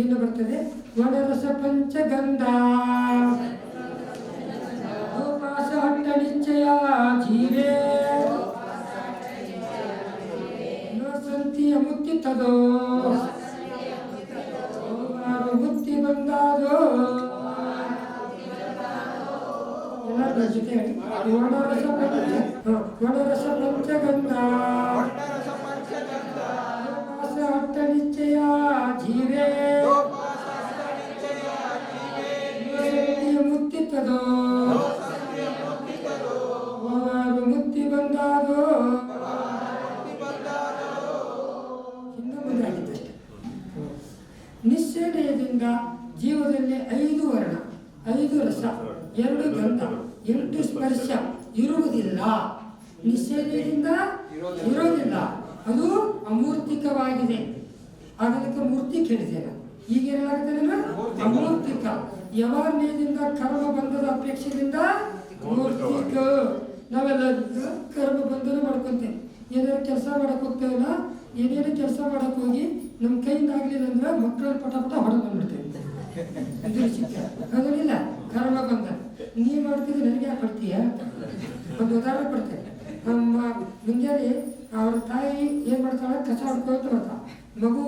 ಇನ್ನು ಬರ್ತದೆ? ಒಣರಸ ಪಂಚಗಂಧ. ಗೋಪಾಸ ಹಟ್ಟ ನಿಶ್ಚಯ ಜೀವೇ. ಸಂತಿಯ ಮುಕ್ತಿ ತದೋ ಮುಕ್ತಿ ಬಂದಾದೋ ಎಲ್ಲರ ಜೊತೆ ಒಣರಸ ಪಂಚ ವನರಸ ಪಂಚಗಂಧ. ನಿಶ್ಚಯದಿಂದ ಜೀವದಲ್ಲಿ ಐದು ವರ್ಣ, ಐದು ರಸ, ಎರಡು ಗಂಧ, ಎಂಟು ಸ್ಪರ್ಶ ಇರುವುದಿಲ್ಲ. ನಿಷೇಧದಿಂದ ಇರೋದಿಲ್ಲ ಅದು ಅಮೂರ್ತಿಕವಾಗಿದೆ. ಅದಕ್ಕೆ ಮೂರ್ತಿ ಕೇಳಿದೆ ಈಗೇನಾಗುತ್ತೆ ಅಮೂರ್ತಿಕ. ಯಾವಾಗದಿಂದ ಕರ್ಮ ಬಂಧದ ಅಪೇಕ್ಷೆಯಿಂದ ಮೂರ್ತಿಕ. ನಾವೆಲ್ಲ ಕರ್ಮ ಬಂಧನ ಮಾಡ್ಕೊಂತೇವೆ. ಏನಾದ್ರು ಕೆಲಸ ಮಾಡಕ್ ಹೋಗ್ತೇವಲ್ಲ? ಏನೇನು ಕೆಲಸ ಮಾಡಕ್ ಹೋಗಿ ನಮ್ಮ ಕೈಯಿಂದ ಆಗಲಿಲ್ಲ ಅಂದ್ರೆ ಮಕ್ಕಳ ಪಟ ಪಟ ಹೊಡೆದು ಇದು ಶಿಕ್ಷೆ. ಕರ್ಮ ಬಂದ. ನೀ ಮಾಡ್ತಿದ್ರೆ ನನಗೆ ಯಾಕೆ ಕೊಡ್ತೀಯ ಒಂದು ಉದಾಹರಣೆ ಕೊಡ್ತೇನೆ. ನಮ್ಮ ಮುಂಜಾನೆ ಅವ್ರ ತಾಯಿ ಏನು ಮಾಡ್ತಾಳೆ? ಕಸ ಹೊಡ್ಕೊತ ಬರ್ತಾಳೆ ಮಗು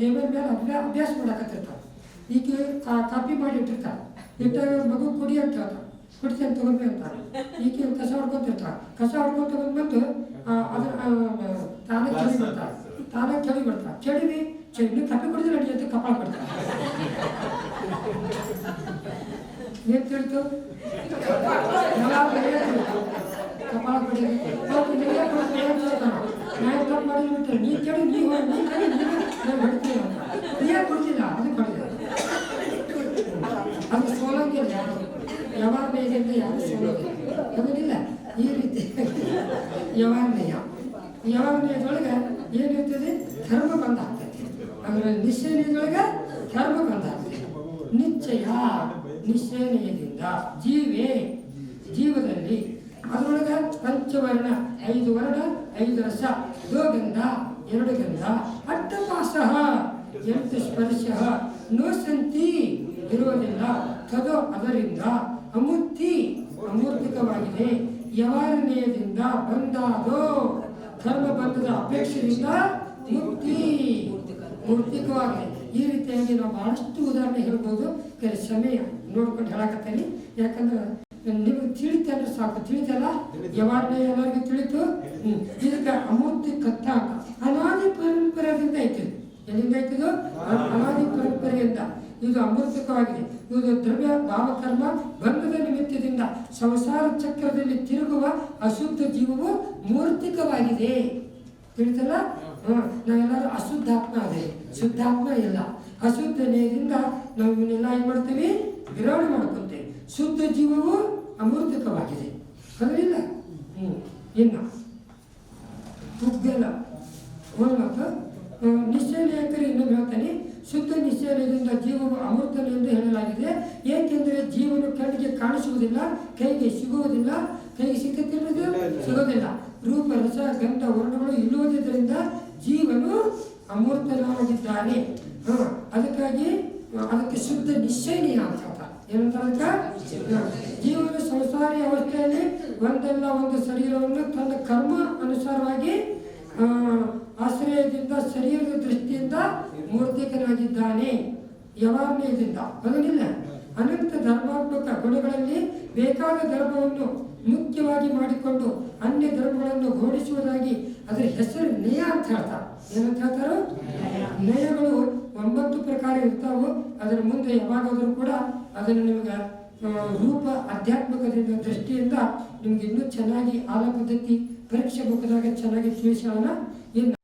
ಟೇಬಲ್ ಮೇಲೆ ಅಭ್ಯಾಸ ಅಭ್ಯಾಸ ಮಾಡಕತ್ತಿರ್ತಾಳೆ. ಈಕೆ ಕಾಪಿ ಮಾಡಿ ಇಟ್ಟಿರ್ತಾಳೆ. ಇಟ್ಟಾಗ ಮಗು ಕುಡಿ ಅಂತ ಹೇಳ್ತಾಳೆ. ತಗೊಂಡ್ಬಿ ಅಂತಾರೆ ಈಕೆ ಹೊಡ್ಕೊಂತಿರ್ತಾಳೆ ಕಸ ಹೊಡ್ಕೊತ ಬಂದ್ಬಿಟ್ಟು ಅದ್ರ ತಾನೇ ಚಳಿ ಬರ್ತಾಳೆ ತಾನೇ ಚಳಿ ಬರ್ತಾಳೆ ಚಳಿವಿ ಚಳಿ ಕಾಪಿ ಕುಡಿದ್ರೆ ನಡಿ ಜೊತೆ ಕಪಾಳ ಕೊಡ್ತಾಳೆ ಏನ್ ತಿಳಿತು? ಕಪಾಳ ಕೊಡಿ ಮಾಡಿದ್ಬಿಟ್ಟೆ ನೀ ಕೇಳಿ ನೀ ಹೋಗಿ ನೀ ನೀ ಯಾಕೆ ಕೊಡ್ತಿಲ್ಲ ಅದು ಕೊಡಿಲ್ಲ ಅದು ಸೋಲಂಗಿಲ್ಲ ಯಾರು ಯಾವಾಗ ಅಂತ ಯಾರು ಅದನ್ನಿಲ್ಲ ಈ ರೀತಿ ಯವಾನ್ಮಯ ಯವಾನ್ಮಯದೊಳಗೆ ಏನಿರ್ತದೆ ಧರ್ಮ ಬಂದ ಆಗ್ತೈತಿ ಅಂದ್ರೆ ನಿಶ್ಚಯದೊಳಗೆ ಧರ್ಮ ಬಂದ ಆಗ್ತೈತಿ ನಿಶ್ಚಯ ನಿಶ್ಚಯದಿಂದ ಜೀವೇ ಜೀವದಲ್ಲಿ ಅದರೊಳಗೆ ಪಂಚವರ್ಣ, ಐದು ವರ್ಣ, ಐದು ರಸ ದೋ ಗಂಧ ಎರಡು ಗಂಧ ಅಟ್ಟಪಾಸ ಎಂಟು ಸ್ಪರ್ಶ ನೋ ಸಂತಿ ಇರುವುದಿಲ್ಲ. ತದೋ ಅದರಿಂದ ಅಮುಕ್ತಿ ಅಮೂರ್ತಿಕವಾಗಿದೆ ಯವಾರನೆಯದಿಂದ ಬಂದಾದೋ ಧರ್ಮ ಬಂಧದ ಅಪೇಕ್ಷೆಯಿಂದ ಮುಕ್ತಿ ಮೂರ್ತಿಕವಾಗಿದೆ ಈ ರೀತಿಯಾಗಿ ನಾವು ಬಹಳಷ್ಟು ಉದಾಹರಣೆ ಹೇಳ್ಬೋದು. ಕೆಲ ಸಮಯ ನೋಡ್ಕೊಂಡು ಹೇಳಕತ್ತೇನೆ. ಯಾಕಂದ್ರೆ ನಿಮ್ಗೆ ತಿಳಿತೆ ಅಂದ್ರೆ ಸಾಕು. ತಿಳಿತಲ್ಲ ಯವಾರನೆ ಎಲ್ಲರಿಗೂ ತಿಳಿತು. ಇದಕ್ಕೆ ಅಮೂರ್ತಿ ಕತ್ತ ಅನಾದಿ ಪರಂಪರೆಯಿಂದ ಐತಿ. ಎಲ್ಲಿಂದ ಐತಿದು? ಅನಾದಿ ಪರಂಪರೆಯಿಂದ. ಇದು ಅಮೃತಕವಾಗಿದೆ ಇದು ದ್ರವ್ಯ ಭಾವಕರ್ಮ ಬಂಧದ ನಿಮಿತ್ತದಿಂದ ಸಂಸಾರ ಚಕ್ರದಲ್ಲಿ ತಿರುಗುವ ಅಶುದ್ಧ ಜೀವವು ಮೂರ್ತಿಕವಾಗಿದೆ. ತಿಳಿತಲ್ಲ? ನಾವೆಲ್ಲರೂ ಅಶುದ್ಧಾತ್ಮ ಅದೇ. ಶುದ್ಧಾತ್ಮ ಇಲ್ಲ. ಅಶುದ್ಧ ನೇಯದಿಂದ ನಾವು ಇವನ್ನೆಲ್ಲ ಏನ್ ಮಾಡ್ತೀವಿ? ವಿರೋಧ ಮಾಡ್ಕೊಂತೇವೆ. ಶುದ್ಧ ಜೀವವು ಅಮೂರ್ತಿಕವಾಗಿದೆ. ಅದರಿಲ್ಲ ಇನ್ನ ಇನ್ನು ಹೋಗ್ಬೇಕು. ನಿಶ್ಚಯ ನಿಶ್ಚಯಕರಿ ಇನ್ನೊಮ್ಮೆ ಹೇಳ್ತಾನೆ. ಶುದ್ಧ ನಿಶ್ಚಯದಿಂದ ಜೀವನು ಅಮೃತನು ಎಂದು ಹೇಳಲಾಗಿದೆ. ಏಕೆಂದರೆ ಜೀವನು ಕಣ್ಣಿಗೆ ಕಾಣಿಸುವುದಿಲ್ಲ ಕೈಗೆ ಸಿಗುವುದಿಲ್ಲ ಕೈಗೆ ಸಿಕ್ಕುತ್ತಿರುವುದು ಸಿಗೋದಿಲ್ಲ ರೂಪ ರಸ ಗಂಧ ವರ್ಣಗಳು ಇಲ್ಲುವುದರಿಂದ ಜೀವನು ಅಮೃತನಾಗಿದ್ದಾನೆ. ಹ, ಅದಕ್ಕಾಗಿ ಅದಕ್ಕೆ ಶುದ್ಧ ನಿಶ್ಚಯನೀಯ ಅಂತ. ಏನಂತ ಜೀವನ ಸಂಸಾರಿ ಅವಸ್ಥೆಯಲ್ಲಿ ಒಂದಲ್ಲ ಒಂದು ಶರೀರವನ್ನು ತನ್ನ ಕರ್ಮ ಅನುಸಾರವಾಗಿ ಆಶ್ರಯದಿಂದ ಶರೀರದ ದೃಷ್ಟಿಯಿಂದ ಮೂರ್ತಿಕನಾಗಿದ್ದಾನೆ ಯವಾರ್ಣಯದಿಂದ ಅದನ್ನಿಲ್ಲ ಅನಂತ ಧರ್ಮಾತ್ಮಕ ಗುಣಗಳಲ್ಲಿ ಬೇಕಾದ ಧರ್ಮವನ್ನು ಮುಖ್ಯವಾಗಿ ಮಾಡಿಕೊಂಡು ಅನ್ಯ ಧರ್ಮಗಳನ್ನು ಘೋಷಿಸುವುದಾಗಿ ಅದರ ಹೆಸರು ನಯ ಅಂತ ಹೇಳ್ತಾರೆ ಏನಂತ ಹೇಳ್ತಾರೋ? ನಯಗಳು ಒಂಬತ್ತು ಪ್ರಕಾರ ಇರ್ತಾವು. ಅದರ ಮುಂದೆ ಯಾವಾಗಾದರೂ ಕೂಡ ಅದನ್ನು ನಿಮಗೆ ರೂಪ ಆಧ್ಯಾತ್ಮಿಕದಿಂದ, ದೃಷ್ಟಿಯಿಂದ ನಿಮ್ಗೆ ಇನ್ನೂ ಚೆನ್ನಾಗಿ ಆಲ ಪದ್ಧತಿ ಪರೀಕ್ಷೆ ಮುಖದಾಗ ಚೆನ್ನಾಗಿ ತಿಳಿಸೋಣ. ಇನ್ನು